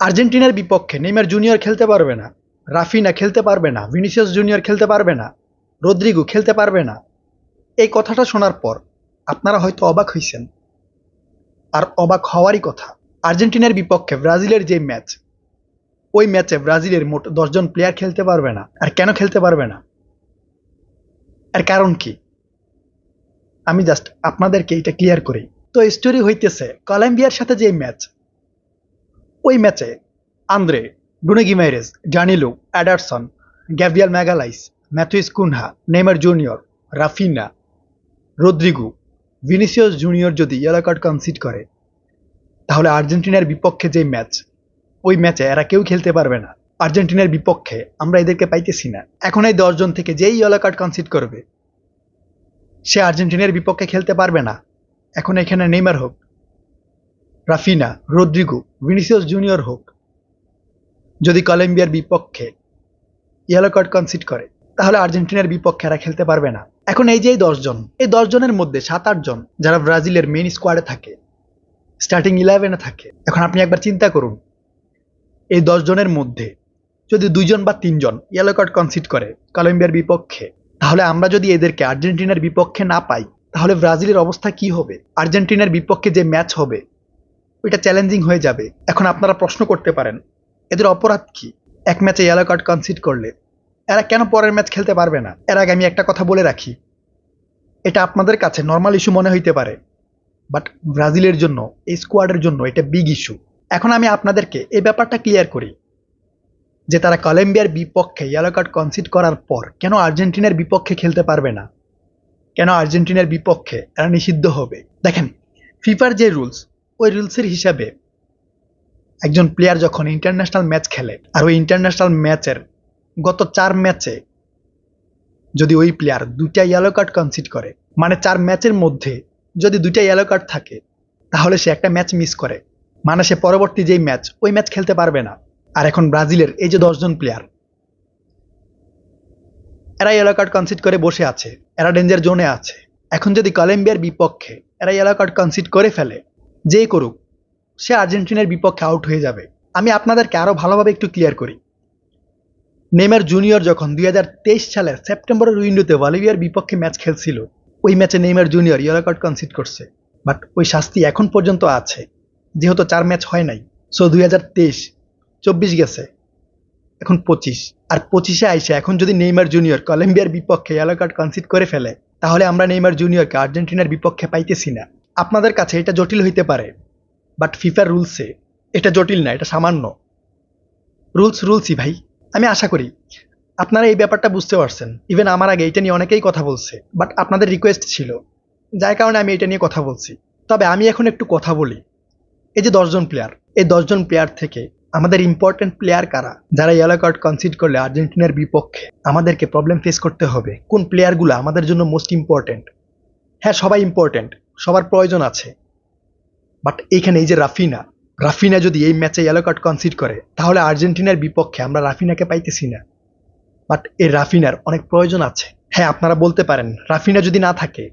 আর্জেন্টিনার বিপক্ষে Neymar junior খেলতে পারবে না, রাফিনা খেলতে পারবে না, ভিনিসিয়াস জুনিয়র খেলতে পারবে না, রদ্রিগো খেলতে পারবে না। এই কথাটা শোনার পর আপনারা হয়তো অবাক হইছেন। আর অবাক হওয়ারই কথা, আর্জেন্টিনার বিপক্ষে ব্রাজিলের যে ম্যাচ, ওই ম্যাচে ব্রাজিলের মোট দশজন প্লেয়ার খেলতে পারবে না। আর কেন খেলতে পারবে না? এর কারণ কি? আমি জাস্ট আপনাদেরকে এটা ক্লিয়ার করি। তো স্টোরি হইতেছে, কলম্বিয়ার সাথে যে ম্যাচ ওই ম্যাচে Andre Bruno Guimaraes Danilo, Ederson Gabriel Magalhaes, Matheus Cunha, Neymar junior, Raphinha, Rodrygo, Vinicius junior যদি ইয়েলো কার্ড কনসিড করে, তাহলে আর্জেন্টিনার বিপক্ষে যে ম্যাচ, ওই ম্যাচে এরা কেউ খেলতে পারবে না। আর্জেন্টিনার বিপক্ষে আমরা এদেরকে পাইতেছি না। এখন এই দশজন থেকে যেই ইয়েলো কার্ড কনসিড করবে, সে আর্জেন্টিনার বিপক্ষে খেলতে পারবে না। এখন এখানে নেইমার হোক রাফিনা রদ্রিগো ভিনিসিয়াস জুনিয়র হোক। যদি কলম্বিয়ার বিপক্ষে ইয়েলো কার্ড কনসিড করে, তাহলে আর্জেন্টিনার বিপক্ষে এরা খেলতে পারবে না। এখন এই যে এই দশজন এই দশজনের মধ্যে সাত আটজন যারা ব্রাজিলের মেইন স্কোয়াডে থাকে স্টার্টিং ইলেভেনে থাকে, এখন আপনি একবার চিন্তা করুন, এই দশজনের মধ্যে যদি দুইজন বা তিনজন ইয়েলো কার্ড কনসিড করে কলম্বিয়ার বিপক্ষে, তাহলে আমরা যদি এদেরকে আর্জেন্টিনার বিপক্ষে না পাই, তাহলে ব্রাজিলের অবস্থা কি হবে? আর্জেন্টিনার বিপক্ষে যে ম্যাচ হবে ওইটা চ্যালেঞ্জিং হয়ে যাবে। এখন আপনারা প্রশ্ন করতে পারেন, এদের অপরাধ কি? এক ম্যাচে ইয়েলো কার্ড কনসিড করলে, এরা কেন পরের ম্যাচ খেলতে পারবে না? এর আগে আমি একটা কথা বলে রাখি, এটা আপনাদের কাছে নর্মাল ইস্যু মনে হইতে পারে বাট ব্রাজিলের জন্য, এই স্কোয়াডের জন্য এটা বিগ ইস্যু এখন আমি আপনাদেরকে এই ব্যাপারটা ক্লিয়ার করি, যে তারা কলম্বিয়ার বিপক্ষে ইয়েলো কার্ড কনসিড করার পর কেন আর্জেন্টিনার বিপক্ষে খেলতে পারবে না? কেন আর্জেন্টিনার বিপক্ষে এরা নিষিদ্ধ হবে? দেখেন ফিফার যে রুলস ওই রুলসের হিসাবে একজন প্লেয়ার যখন ইন্টারন্যাশনাল ম্যাচ খেলে, আর ওই ইন্টারন্যাশনাল ম্যাচের গত চার ম্যাচে যদি ওই প্লেয়ার দুইটা ইয়েলো কার্ড কনসিড করে মানে চার ম্যাচের মধ্যে যদি দুইটা ইয়েলো কার্ড থাকে, তাহলে সে একটা ম্যাচ মিস করে। মানে সে পরবর্তী যেই ম্যাচ ওই ম্যাচ খেলতে পারবে না। আর এখন ব্রাজিলের এই যে দশজন প্লেয়ার এরা ইয়েলো কার্ড কনসিড করে বসে আছে, এরা ডেঞ্জার জোনে আছে। এখন যদি কলম্বিয়ার বিপক্ষে এরা ইয়েলো কার্ড কনসিড করে ফেলে যেই করুক, সে আর্জেন্টিনার বিপক্ষে আউট হয়ে যাবে। আমি আপনাদেরকে আরও ভালোভাবে একটু ক্লিয়ার করি। নেইমার জুনিয়র যখন দুই সালের সেপ্টেম্বরের উইন্ডোতে বলিভিয়ার বিপক্ষে ম্যাচ খেলছিল, ওই ম্যাচে Neymar junior yellow card concede করছে। বাট ওই শাস্তি এখন পর্যন্ত আছে। যেহেতু চার ম্যাচ হয় নাই সো দুই হাজার তেইশ, চব্বিশ গেছে, এখন পঁচিশ। আর পঁচিশে আইসে এখন যদি নেইমার জুনিয়র কলম্বিয়ার বিপক্ষে ইয়েলো কার্ড কনসিড করে ফেলে, তাহলে আমরা নেইমার জুনিয়রকে আর্জেন্টিনার বিপক্ষে পাইতেছি না। আপনাদের কাছে এটা জটিল হইতে পারে বাট ফিফার রুলসে এটা জটিল না, এটা সামান্য। রুলস রুলসই ভাই। আমি আশা করি আপনারা এই ব্যাপারটা বুঝতে পারছেন। ইভেন আমার আগে এটা নিয়ে অনেকেই কথা বলছে বাট আপনাদের রিকোয়েস্ট ছিল। যার কারণে আমি এটা নিয়ে কথা বলছি। তবে আমি এখন একটু কথা বলি। এই যে দশজন প্লেয়ার এই দশজন প্লেয়ার থেকে আমাদের ইম্পর্টেন্ট প্লেয়ার কারা? যারা ইয়েলো কার্ড কনসিড করলে আর্জেন্টিনার বিপক্ষে আমাদেরকে প্রবলেম ফেস করতে হবে। কোন প্লেয়ারগুলো আমাদের জন্য মোস্ট ইম্পর্টেন্ট হ্যাঁ সবাই ইম্পর্টেন্ট সবার প্রয়োজন আছে। বাট এইখানে এই যে রাফিনা রাফিনা যদি এই ম্যাচে ইয়েলো কার্ড কনসিড করে, তাহলে আর্জেন্টিনার বিপক্ষে আমরা রাফিনাকে পাইতেছি না। বাট এই রাফিনার অনেক প্রয়োজন আছে। হ্যাঁ আপনারা বলতে পারেন, রাফিনা যদি না থাকে,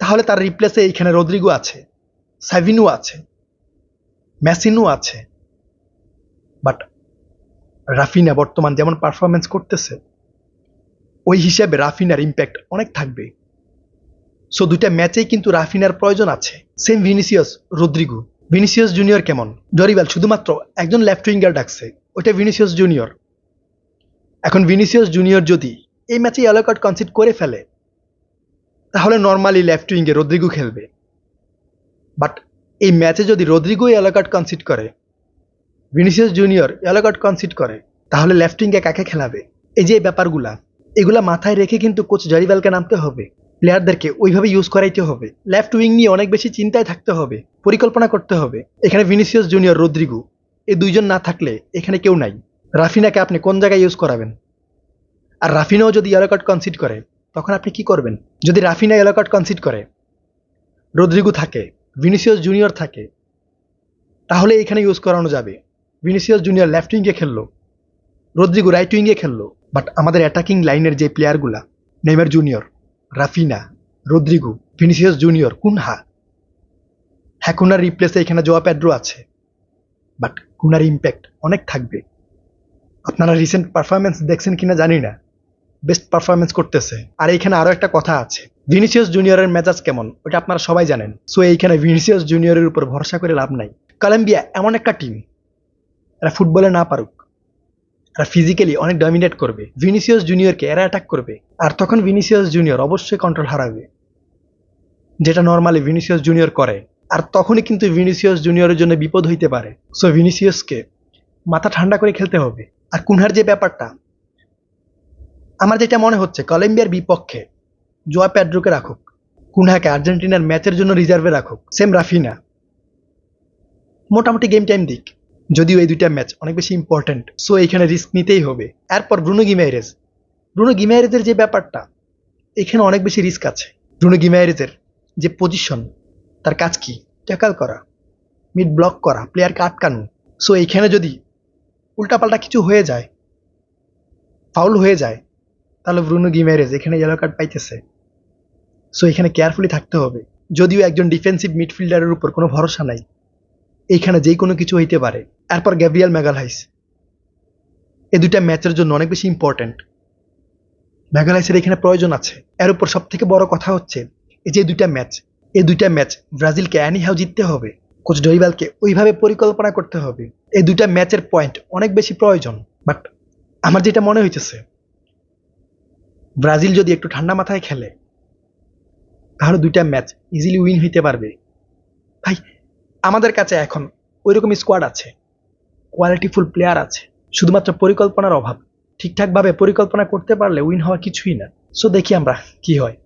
তাহলে তার রিপ্লেসে এইখানে রদ্রিগো আছে সাভিনু আছে ম্যাসিনু আছে। বাট রাফিনা বর্তমান যেমন পারফরমেন্স করতেছে, ওই হিসাবে রাফিনার ইম্প্যাক্ট অনেক থাকবে। সো দুইটা ম্যাচেই কিন্তু রাফিনার প্রয়োজন আছে। Same Vinicius Rodrygo Vinicius junior কেমন? ডরিবাল শুধুমাত্র একজন লেফট উইঙ্গার ডাকছে। ওইটা ভিনিসিয়াস জুনিয়র এখন ভিনিসিয়াস জুনিয়র যদি এই ম্যাচে ইয়েলো কার্ড কনসিড করে ফেলে, তাহলে নর্মালি লেফট উইঙ্গে রদ্রিগো খেলবে। বাট এই ম্যাচে যদি রদ্রিগো ইয়েলো কার্ড কনসিড করে Vinicius junior yellow card concede করে, তাহলে লেফট উইঙ্গে কাকে খেলাবে? এই যে ব্যাপারগুলা, এগুলা মাথায় রেখে কিন্তু কোচ জারিবালকে নামতে হবে। প্লেয়ারদেরকে ওইভাবে ইউজ করাইতে হবে। লেফট উইং নিয়ে অনেক বেশি চিন্তায় থাকতে হবে, পরিকল্পনা করতে হবে। এখানে ভিনিসিয়াস জুনিয়র রদ্রিগো এই দুইজন না থাকলে এখানে কেউ নাই। রাফিনাকে আপনি কোন জায়গায় ইউজ করাবেন? আর রাফিনাও যদি ইয়েলো কার্ড কনসিড করে, তখন আপনি কি করবেন? যদি রাফিনা ইয়েলো কার্ড কনসিড করে রদ্রিগো থাকে ভিনিসিয়াস জুনিয়র থাকে, তাহলে এখানে ইউজ করানো যাবে। ভিনিসিয়াস জুনিয়র লেফট উইঙ্গে খেললো রদ্রিগো রাইট উইঙ্গে খেললো বাট আমাদের অ্যাটাকিং লাইনের যে প্লেয়ারগুলা Neymar junior Raphinha, Rodrygo, Vinicius junior, Cunha. হ্যাকুনার রিপ্লেসে এখানে জোয়া প্যাড্রো আছে। বাট কুনার ইম্প্যাক্ট অনেক থাকবে। আপনারা রিসেন্ট পারফরমেন্স দেখছেন কিনা জানি না। বেস্ট পারফরমেন্স করতেছে। আর এইখানে আরও একটা কথা আছে। ভিনিসিয়াস জুনিয়রের মেজাজ কেমন? ওটা আপনারা সবাই জানেন। সো এইখানে ভিনিসিয়াস জুনিয়রের উপর ভরসা করে লাভ নাই। কলম্বিয়া এমন একটা টিম এরা ফুটবলে না পারুক। এরা ফিজিক্যালি অনেক ডমিনেট করবে। ভিনিসিয়াস জুনিয়রকে এরা অ্যাটাক করবে। আর তখন ভিনিসিয়াস জুনিয়র অবশ্যই কন্ট্রোল হারাবে। যেটা নর্মালি ভিনিসিয়াস জুনিয়র করে। আর তখনই কিন্তু ভিনিসিয়াস জুনিয়রের জন্য বিপদ হইতে পারে। সো ভিনিসিয়াসকে মাথা ঠান্ডা করে খেলতে হবে। আর কুনহার যে ব্যাপারটা, আমার যেটা মনে হচ্ছে, কলম্বিয়ার বিপক্ষে জোয়া প্যাড্রোকে রাখুক। কুনহাকে আর্জেন্টিনার ম্যাচের জন্য রিজার্ভে রাখুক। Same Raphinha. মোটামুটি গেম টাইম দিক। যদিও এই দুইটা ম্যাচ অনেক বেশি ইম্পর্ট্যান্ট সো এইখানে রিস্ক নিতেই হবে। এরপর ব্রুনো গিমাইরেজ। ব্রুনো গিমাইরেজের যে ব্যাপারটা, এখানে অনেক বেশি রিস্ক আছে। ব্রুনো গিমাইরেজের যে পজিশন তার কাজ কি? ট্যাকাল করা মিড ব্লক করা প্লেয়ারকে আটকানো। সো এইখানে যদি উল্টাপাল্টা কিছু হয়ে যায় ফাউল হয়ে যায়, তাহলে ব্রুনো গিমেরেজ এখানে ইয়েলো কার্ড পাইতেছে। সো এখানে কেয়ারফুলি থাকতে হবে। যদিও একজন ডিফেন্সিভ মিডফিল্ডারের উপর কোনো ভরসা নাই এইখানে যেই কোনো কিছু হইতে পারে। এরপর গ্যাব্রিয়াল ম্যাগালহাইস এই দুইটা ম্যাচের জন্য অনেক বেশি ইম্পর্ট্যান্ট ম্যাগালহাইসের এখানে প্রয়োজন আছে। এর উপর সব থেকে বড় কথা হচ্ছে, এই যে দুইটা ম্যাচ এই দুইটা ম্যাচ ব্রাজিলকে অ্যানিহাও জিততে হবে। কোচ ডরিবালকে ওইভাবে পরিকল্পনা করতে হবে। এই দুইটা ম্যাচের পয়েন্ট অনেক বেশি প্রয়োজন। বাট আমার যেটা মনে হইতেছে, ব্রাজিল যদি একটু ঠান্ডা মাথায় খেলে, তাহলে দুইটা ম্যাচ ইজিলি উইন হইতে পারবে। ভাই, আমাদের কাছে এখন ওইরকম স্কোয়াড আছে। কোয়ালিটিফুল প্লেয়ার আছে, শুধুমাত্র পরিকল্পনার অভাব। ঠিকঠাকভাবে পরিকল্পনা করতে পারলে উইন হওয়া কিছুই না। সো দেখি আমরা কি হয়।